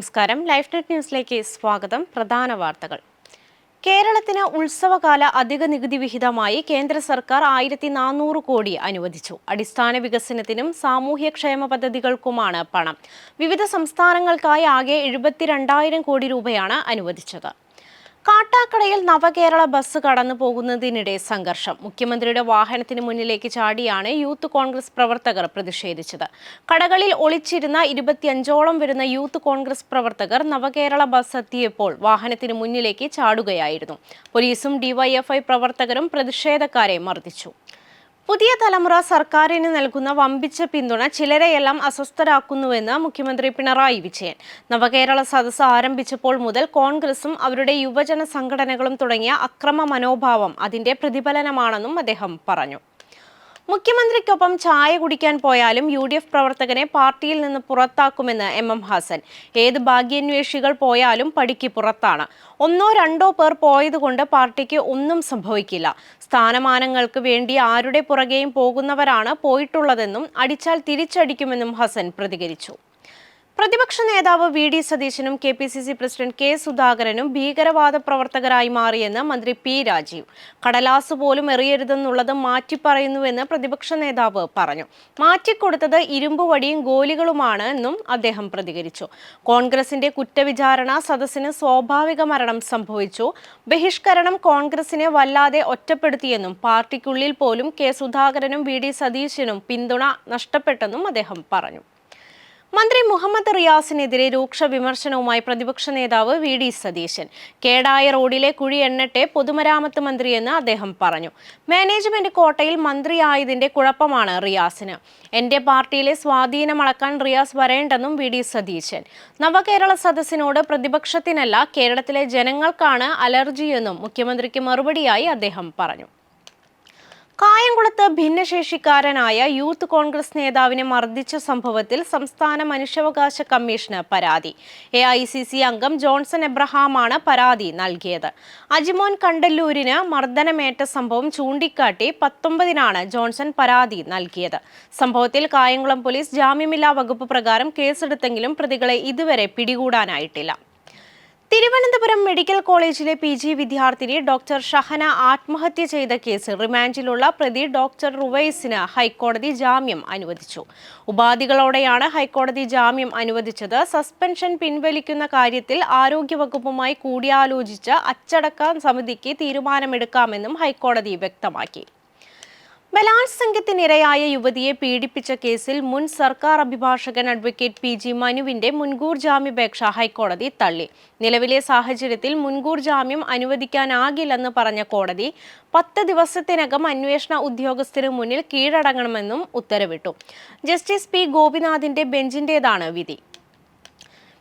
നമസ്കാരം. Life net ന്യൂസിലേക്ക് സ്വാഗതം. പ്രധാന വാർത്തകൾ. കേരളത്തിന് ഉത്സവകാല അധിക നികുതി വിഹിതമായി കേന്ദ്ര സർക്കാർ ആയിരത്തി നാനൂറ് കോടി അനുവദിച്ചു. അടിസ്ഥാന വികസനത്തിനും സാമൂഹ്യക്ഷേമ പദ്ധതികൾക്കുമാണ് പണം. വിവിധ സംസ്ഥാനങ്ങൾക്കായി ആകെ എഴുപത്തിരണ്ടായിരം കോടി രൂപയാണ് അനുവദിച്ചത്. കാട്ടാക്കടയിൽ നവകേരള ബസ് കടന്നു പോകുന്നതിനിടെ സംഘർഷം. മുഖ്യമന്ത്രിയുടെ വാഹനത്തിന് മുന്നിലേക്ക് ചാടിയാണ് യൂത്ത് കോൺഗ്രസ് പ്രവർത്തകർ പ്രതിഷേധിച്ചത്. കടകളിൽ ഒളിച്ചിരുന്ന ഇരുപത്തിയഞ്ചോളം വരുന്ന യൂത്ത് കോൺഗ്രസ് പ്രവർത്തകർ നവകേരള ബസ് എത്തിയപ്പോൾ വാഹനത്തിന് മുന്നിലേക്ക് ചാടുകയായിരുന്നു. പോലീസും ഡിവൈഎഫ്ഐ പ്രവർത്തകരും പ്രതിഷേധക്കാരെ മർദ്ദിച്ചു. പുതിയ തലമുറ സർക്കാരിന് നൽകുന്ന വമ്പിച്ച പിന്തുണ ചിലരെയെല്ലാം അസ്വസ്ഥരാക്കുന്നുവെന്ന് മുഖ്യമന്ത്രി പിണറായി വിജയൻ. നവകേരള സദസ്സ് ആരംഭിച്ചപ്പോൾ മുതൽ കോൺഗ്രസും അവരുടെ യുവജന സംഘടനകളും തുടങ്ങിയ അക്രമ മനോഭാവം അതിന്റെ പ്രതിഫലനമാണെന്നും അദ്ദേഹം പറഞ്ഞു. മുഖ്യമന്ത്രിക്കൊപ്പം ചായ കുടിക്കാൻ പോയാലും യു ഡി എഫ് പ്രവർത്തകനെ പാർട്ടിയിൽ നിന്ന് പുറത്താക്കുമെന്ന് എം എം ഹാസൻ. ഏത് ഭാഗ്യാന്വേഷികൾ പോയാലും പടിക്ക് പുറത്താണ്. ഒന്നോ രണ്ടോ പേർ പോയതുകൊണ്ട് പാർട്ടിക്ക് ഒന്നും സംഭവിക്കില്ല. സ്ഥാനമാനങ്ങൾക്ക് വേണ്ടി ആരുടെ പുറകെയും പോകുന്നവരാണ് പോയിട്ടുള്ളതെന്നും അടിച്ചാൽ തിരിച്ചടിക്കുമെന്നും ഹസൻ പ്രതികരിച്ചു. പ്രതിപക്ഷ നേതാവ് വി ഡി സതീശനും K P C C president K സുധാകരനും ഭീകരവാദ പ്രവർത്തകരായി മാറിയെന്ന് മന്ത്രി പി രാജീവ്. കടലാസ് പോലും എറിയരുതെന്നുള്ളത് മാറ്റിപ്പറയുന്നുവെന്ന് പ്രതിപക്ഷ നേതാവ് പറഞ്ഞു. മാറ്റിക്കൊടുത്തത് ഇരുമ്പ് വടിയും ഗോലികളുമാണ് എന്നും അദ്ദേഹം പ്രതികരിച്ചു. കോൺഗ്രസിന്റെ കുറ്റവിചാരണ സദസ്സിന് സ്വാഭാവിക മരണം സംഭവിച്ചു. ബഹിഷ്കരണം കോൺഗ്രസിനെ വല്ലാതെ ഒറ്റപ്പെടുത്തിയെന്നും പാർട്ടിക്കുള്ളിൽ പോലും കെ സുധാകരനും വി ഡി സതീശനും പിന്തുണ നഷ്ടപ്പെട്ടെന്നും അദ്ദേഹം പറഞ്ഞു. മന്ത്രി മുഹമ്മദ് റിയാസിനെതിരെ രൂക്ഷ വിമർശനവുമായി പ്രതിപക്ഷ നേതാവ് വി ഡി സതീശൻ. കേടായ റോഡിലെ കുഴി എണ്ണട്ടെ പൊതുമരാമത്ത് മന്ത്രിയെന്ന് അദ്ദേഹം പറഞ്ഞു. മാനേജ്മെന്റ് കോട്ടയിൽ മന്ത്രിയായതിന്റെ കുഴപ്പമാണ് റിയാസിന്. എന്റെ പാർട്ടിയിലെ സ്വാധീനം അളക്കാൻ റിയാസ് വരേണ്ടെന്നും വി ഡി സതീശൻ. നവകേരള സദസ്സിനോട് പ്രതിപക്ഷത്തിനല്ല കേരളത്തിലെ ജനങ്ങൾക്കാണ് അലർജിയെന്നും മുഖ്യമന്ത്രിക്ക് മറുപടിയായി അദ്ദേഹം പറഞ്ഞു. കായംകുളത്ത് ഭിന്നശേഷിക്കാരനായ യൂത്ത് കോൺഗ്രസ് നേതാവിനെ മർദ്ദിച്ച സംഭവത്തിൽ സംസ്ഥാന മനുഷ്യാവകാശ കമ്മീഷന് പരാതി. എ ഐ സി സി അംഗം ജോൺസൺ എബ്രഹാമാണ് പരാതി നൽകിയത്. അജിമോൻ കണ്ടല്ലൂരിന് മർദ്ദനമേറ്റ സംഭവം ചൂണ്ടിക്കാട്ടി പത്തൊമ്പതിനാണ് ജോൺസൺ പരാതി നൽകിയത്. സംഭവത്തിൽ കായംകുളം പോലീസ് ജാമ്യമില്ലാ വകുപ്പ് പ്രകാരം കേസെടുത്തെങ്കിലും പ്രതികളെ ഇതുവരെ പിടികൂടാനായിട്ടില്ല. തിരുവനന്തപുരം മെഡിക്കൽ കോളേജിലെ പി ജി വിദ്യാർത്ഥിനി ഡോക്ടർ ഷഹന ആത്മഹത്യ ചെയ്ത കേസ് റിമാൻഡിലുള്ള പ്രതി ഡോക്ടർ റുവൈസിന് ഹൈക്കോടതി ജാമ്യം അനുവദിച്ചു. ഉപാധികളോടെയാണ് ഹൈക്കോടതി ജാമ്യം അനുവദിച്ചത്. സസ്പെൻഷൻ പിൻവലിക്കുന്ന കാര്യത്തിൽ ആരോഗ്യവകുപ്പുമായി കൂടിയാലോചിച്ച് അച്ചടക്ക സമിതിക്ക് തീരുമാനമെടുക്കാമെന്നും ഹൈക്കോടതി വ്യക്തമാക്കി. ബലാത്സംഗത്തിനിരയായ യുവതിയെ പീഡിപ്പിച്ച കേസിൽ മുൻ സർക്കാർ അഭിഭാഷകൻ അഡ്വക്കേറ്റ് പി ജി മനുവിന്റെ മുൻകൂർ ജാമ്യാപേക്ഷ ഹൈക്കോടതി തള്ളി. നിലവിലെ സാഹചര്യത്തിൽ മുൻകൂർ ജാമ്യം അനുവദിക്കാനാകില്ലെന്ന് പറഞ്ഞ കോടതി പത്ത് ദിവസത്തിനകം അന്വേഷണ ഉദ്യോഗസ്ഥന് മുന്നിൽ കീഴടങ്ങണമെന്നും ഉത്തരവിട്ടു. ജസ്റ്റിസ് പി ഗോപിനാഥിന്റെ ബെഞ്ചിന്റേതാണ് വിധി.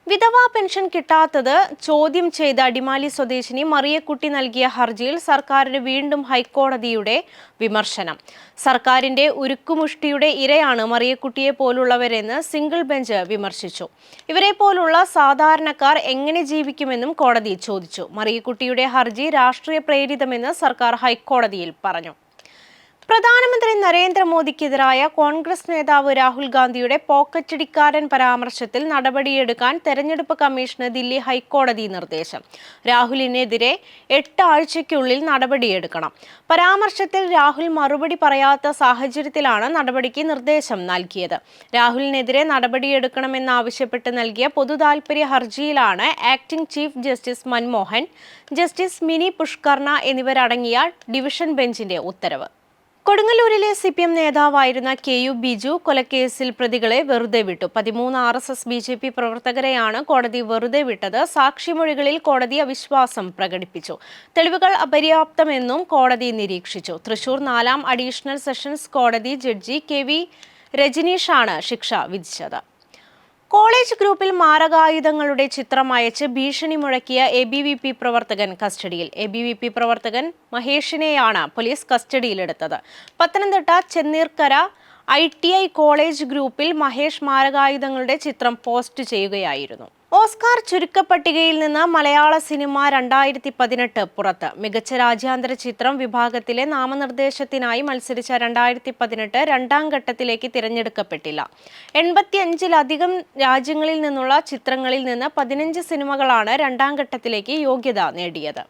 വിധവാ പെൻഷൻ കിട്ടാത്തത് ചോദ്യം ചെയ്ത അടിമാലി സ്വദേശിനി മറിയക്കുട്ടി നൽകിയ ഹർജിയിൽ സർക്കാരിന് വീണ്ടും ഹൈക്കോടതിയുടെ വിമർശനം. സർക്കാരിന്റെ ഉരുക്കുമുഷ്ടിയുടെ ഇരയാണ് മറിയക്കുട്ടിയെ പോലുള്ളവരെന്ന് സിംഗിൾ ബെഞ്ച് വിമർശിച്ചു. ഇവരെ പോലുള്ള സാധാരണക്കാർ എങ്ങനെ ജീവിക്കുമെന്നും കോടതി ചോദിച്ചു. മറിയക്കുട്ടിയുടെ ഹർജി രാഷ്ട്രീയ പ്രേരിതമെന്ന് സർക്കാർ ഹൈക്കോടതിയിൽ പറഞ്ഞു. പ്രധാനമന്ത്രി നരേന്ദ്രമോദിക്കെതിരായ കോൺഗ്രസ് നേതാവ് രാഹുൽ ഗാന്ധിയുടെ പോക്കറ്റടിക്കാരൻ പരാമർശത്തിൽ നടപടിയെടുക്കാൻ തെരഞ്ഞെടുപ്പ് കമ്മീഷന് ദില്ലി ഹൈക്കോടതി നിർദ്ദേശം. രാഹുലിനെതിരെ എട്ട് ആഴ്ചയ്ക്കുള്ളിൽ നടപടിയെടുക്കണം. പരാമർശത്തിൽ രാഹുൽ മറുപടി പറയാത്ത സാഹചര്യത്തിലാണ് നടപടിക്ക് നിർദ്ദേശം നൽകിയത്. രാഹുലിനെതിരെ നടപടിയെടുക്കണമെന്നാവശ്യപ്പെട്ട് നൽകിയ പൊതുതാൽപര്യ ഹർജിയിലാണ് acting chief justice Manmohan justice Mini Pushkarna എന്നിവരടങ്ങിയ ഡിവിഷൻ ബെഞ്ചിന്റെ ഉത്തരവ്. കൊടുങ്ങല്ലൂരിലെ സി പി എം നേതാവായിരുന്ന കെ യു ബിജു കൊലക്കേസിൽ പ്രതികളെ വെറുതെ വിട്ടു. പതിമൂന്ന് R S S B J P പ്രവർത്തകരെയാണ് കോടതി വെറുതെ വിട്ടത്. സാക്ഷിമൊഴികളിൽ കോടതി അവിശ്വാസം പ്രകടിപ്പിച്ചു. തെളിവുകൾ അപര്യാപ്തമെന്നും കോടതി നിരീക്ഷിച്ചു. തൃശൂർ നാലാം അഡീഷണൽ സെഷൻസ് കോടതി ജഡ്ജി കെ വി രജനീഷാണ് ശിക്ഷ വിധിച്ചത്. കോളേജ് ഗ്രൂപ്പിൽ മാരകായുധങ്ങളുടെ ചിത്രം അയച്ച് ഭീഷണി മുഴക്കിയ എ ബി വി പി പ്രവർത്തകൻ കസ്റ്റഡിയിൽ. എ ബി വി പി പ്രവർത്തകൻ മഹേഷിനെയാണ് പോലീസ് കസ്റ്റഡിയിലെടുത്തത്. Pathanamthitta Chenneerkara I T I college ഗ്രൂപ്പിൽ മഹേഷ് മാരകായുധങ്ങളുടെ ചിത്രം പോസ്റ്റ് ചെയ്യുകയായിരുന്നു. ഓസ്കാർ ചുരുക്കപ്പട്ടികയിൽ നിന്ന് മലയാള സിനിമ രണ്ടായിരത്തി പതിനെട്ട് പുറത്ത്. മികച്ച രാജ്യാന്തര ചിത്രം വിഭാഗത്തിലെ നാമനിർദ്ദേശത്തിനായി മത്സരിച്ച രണ്ടായിരത്തി പതിനെട്ട് രണ്ടാം ഘട്ടത്തിലേക്ക് തിരഞ്ഞെടുക്കപ്പെട്ടില്ല. എൺപത്തിയഞ്ചിലധികം രാജ്യങ്ങളിൽ നിന്നുള്ള ചിത്രങ്ങളിൽ നിന്ന് പതിനഞ്ച് സിനിമകളാണ് രണ്ടാം ഘട്ടത്തിലേക്ക് യോഗ്യത നേടിയത്.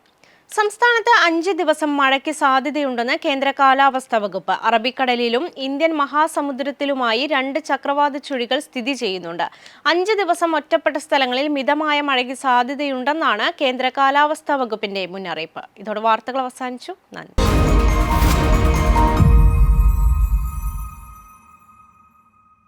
സംസ്ഥാനത്ത് അഞ്ച് ദിവസം മഴയ്ക്ക് സാധ്യതയുണ്ടെന്ന് കേന്ദ്ര കാലാവസ്ഥാ വകുപ്പ്. അറബിക്കടലിലും ഇന്ത്യൻ മഹാസമുദ്രത്തിലുമായി രണ്ട് ചക്രവാത ചുഴികൾ സ്ഥിതി ചെയ്യുന്നുണ്ട്. അഞ്ച് ദിവസം ഒറ്റപ്പെട്ട സ്ഥലങ്ങളിൽ മിതമായ മഴയ്ക്ക് സാധ്യതയുണ്ടെന്നാണ് കേന്ദ്ര കാലാവസ്ഥാ വകുപ്പിന്റെ മുന്നറിയിപ്പ്. ഇതോടെ വാർത്തകൾ അവസാനിച്ചു. നന്ദി.